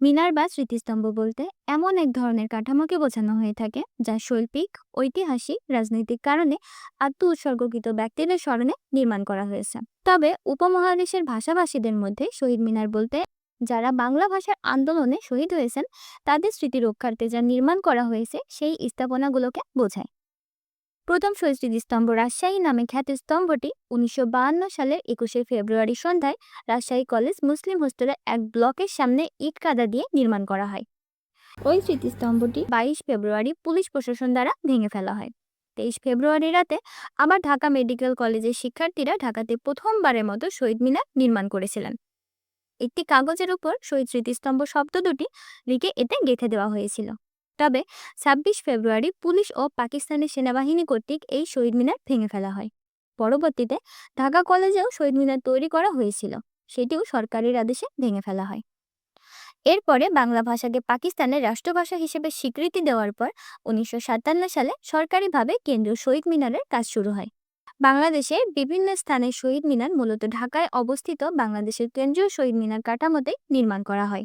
মিনার বা স্মৃতিস্তম্ভ বলতে এমন এক ধরনের কাঠামোকে বোঝানো হয়ে থাকে, যা শৈল্পিক, ঐতিহাসিক, রাজনৈতিক কারণে আত্ম উৎসর্গকৃত ব্যক্তিদের স্মরণে নির্মাণ করা হয়েছে। তবে উপমহাদেশের ভাষাভাষীদের মধ্যে শহীদ মিনার বলতে যারা বাংলা ভাষার আন্দোলনে শহীদ হয়েছেন, তাদের স্মৃতি রক্ষার্থে যা নির্মাণ করা হয়েছে, সেই স্থাপনাগুলোকে বোঝায়। প্রথম শহীদ স্মৃতিস্তম্ভ রাজশাহী নামে খ্যাত স্তম্ভটি উনিশশো সালের একুশে ফেব্রুয়ারি সন্ধ্যায় রাজশাহী কলেজ মুসলিম হোস্টেলের এক ব্লকের সামনে ইট কাদা দিয়ে নির্মাণ করা হয়। ওই স্মৃতিস্তম্ভটি বাইশ ফেব্রুয়ারি পুলিশ প্রশাসন দ্বারা ভেঙে ফেলা হয়। তেইশ ফেব্রুয়ারি রাতে আবার ঢাকা মেডিকেল কলেজের শিক্ষার্থীরা ঢাকাতে প্রথমবারের মতো শহীদ মিনার নির্মাণ করেছিলেন। একটি কাগজের উপর শহীদ স্মৃতিস্তম্ভ শব্দ দুটি লিখে এতে গেঁথে দেওয়া হয়েছিল। তবে ছাব্বিশ ফেব্রুয়ারি পুলিশ ও পাকিস্তানের সেনাবাহিনী কর্তৃক এই শহীদ মিনার ভেঙে ফেলা হয়। পরবর্তীতে ঢাকা কলেজেও শহীদ মিনার তৈরি করা হয়েছিল। সেটিও সরকারের আদেশে ভেঙে ফেলা হয়। এরপরে বাংলা ভাষাকে পাকিস্তানের রাষ্ট্রভাষা হিসেবে স্বীকৃতি দেওয়ার পর উনিশশো সাতান্ন সালে সরকারিভাবে কেন্দ্রীয় শহীদ মিনারের কাজ শুরু হয়। বাংলাদেশের বিভিন্ন স্থানে শহীদ মিনার মূলত ঢাকায় অবস্থিত বাংলাদেশের কেন্দ্রীয় শহীদ মিনার কাঠামোতে নির্মাণ করা হয়।